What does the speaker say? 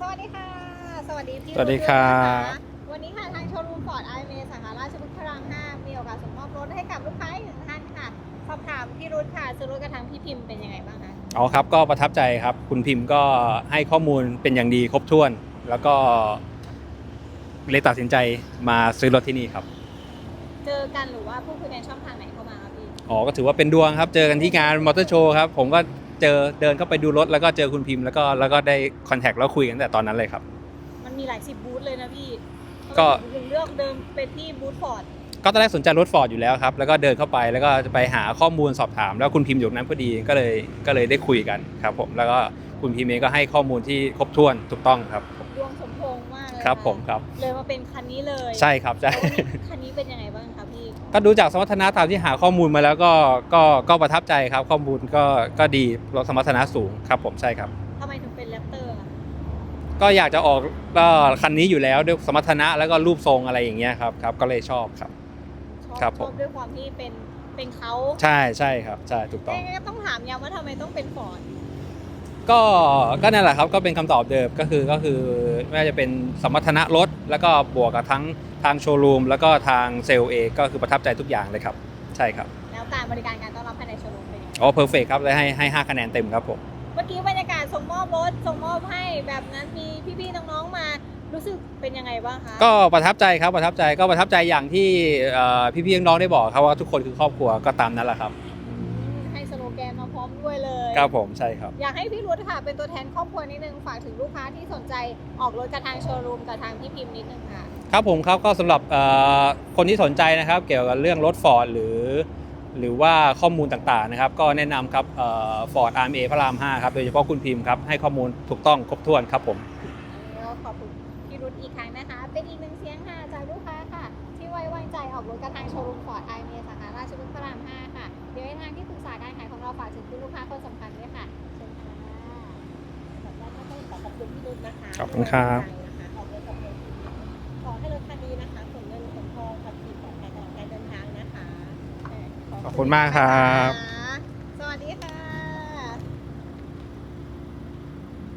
สวัสดีค่ะ สวัสดีพี่สวัสดีครับรุ่นด้วยนะคะวันนี้ค่ะทางโชว์รูมฟอร์ดไอเมสาขาราชบุรีพระราม5มีโอกาสส่งมอบรถให้กับลูกค้าอีกหนึ่งท่านค่ะ สอบถามพี่รุ่ค่ะ ซื้อรถกระทางพี่พิมพ์เป็นยังไงบ้างคะ อ๋อครับก็ประทับใจครับ คุณพิมพ์ก็ให้ข้อมูลเป็นอย่างดีครบถ้วน แล้วก็เลยตัดสินใจมาซื้อรถที่นี่ครับ เจอกันหรือว่าพูดคุยกันช่องทางไหนเข้ามาครับพี่ อ๋อก็ถือว่าเป็นดวงครับ เจอกันที่งานมอเตอร์โชว์ครับ ผมก็ เจอเดินเข้าไปดูรถแล้วก็เจอคุณพิมพ์แล้วก็แล้วก็ได้คอนแทคแล้วคุยกันตั้งแต่ตอนนั้นเลยครับ มันมีหลายสิบบูธเลยนะพี่ก็ทำไมถึงเลือกเดินไปที่บูธฟอร์ดก็ตอนแรกสนใจรถฟอร์ดอยู่แล้วครับ แล้วก็เดินเข้าไปแล้วก็จะไปหาข้อมูลสอบถาม แล้วคุณพิมพ์อยู่ตรงนั้นพอดีก็เลยก็เลยได้คุยกันครับผมแล้วก็คุณพิมพ์เองก็ให้ข้อมูลที่ครบถ้วนถูกต้องครับ ดวงสมพงษ์มากเลยครับะผมครับ เลยมาเป็นคันนี้เลยใช่ครับใช่แล้ววันนี้คันนี้เป็นยังไงบ้างคะพี่ ก็ดูจากสมรรถนะตามที่หาข้อมูลมาแล้วก็ก็ก็ประทับใจครับข้อมูลก็ก็ดีรถสมรรถนะสูงครับผมใช่ครับทำไมถึงเป็นแรปเตอร์อะก็อยากจะออกก็คันนี้อยู่แล้วด้วยสมรรถนะแล้วก็รูปทรงอะไรอย่างเงี้ยครับครับก็เลยชอบครับชอบครับชผอมบด้วยความที่เป็นเป็นเขาใช่ใช่ครับใช่ถูกต้อง เอ๊ะต้องถามย้ำว่าทำไมต้องเป็นฟอร์ด ก็ก็นั่นแหละครับก็เป็นคำตอบเดิมก็คือก็คือไม่ว่าจะเป็นสมรรถนะรถ แล้วก็บวกกับทั้งทางโชว์รูมแล้วก็ทางเซลล์เองก็คือประทับใจทุกอย่างเลยครับ ใช่ครับแล้วการบริการการต้อนรับภายในโชว์รูมเป็นยังไงอ๋อเพอร์เฟกครับเลยให้ให้5คะแนนเต็มครับผมเมื่อกี้บรรยากาศส่งมอบรถส่งมอบให้แบบนั้นมีพี่ๆน้องๆมารู้สึกเป็นยังไงบ้างคะก็ประทับใจครับประทับใจก็ประทับใจอย่างที่เอ่อพี่ๆน้องๆได้บอกครับว่าทุกคนคือครอบครัวก็ตามนั้นแหละครับอืมให้สโล แกนมาพร้อมด้วยเลยครับผมใช่ครับ อยากให้พี่รุธค่ะเป็นตัวแทนครอบครัวนิดนึงฝากถึงลูกค้าที่สนใจออกรถกับทางโชว์รูมกับทางพี่พิมพ์นิดนึงค่ะ ครับผมครับก็สำหรับเอ่อคนที่สนใจนะครับ เกี่ยวกับเรื่องรถฟอร์ดหรือ หรือว่าข้อมูลต่างๆนะครับ ก็แนะนำครับฟอร์ดอาร์เอพระราม 5 ครับ โดยเฉพาะคุณพิมพ์ครับ ให้ข้อมูลถูกต้องครบถ้วนครับผม แล้วขอบคุณพี่รุธอีกครั้งนะคะ เป็นอีกหนึ่งเสียงค่ะจากลูกค้าค่ะ ที่ไว้วางใจออกรถกับทางโชว์รูมฟอร์ดไอเมสาขาราชบุรีพระราม 5 ค่ะเดี๋ยวให้ทางที่ปรึกษาการขายของเราฝากถึงคุณลูกค้าคนสำคัญด้วยค่ะเชิญค่ะขออนุญาตก็ต้องขอขอบคุณพี่นุชนะคะขอบคุณครับที่ไว้วางใจนะคะออกรถกับรถขอให้รถคันนี้นะคะขนเงินขนทองขับขี่ปลอดภัยตลอดการเดินทางนะคะ ขอบคุณมากครับค่ะ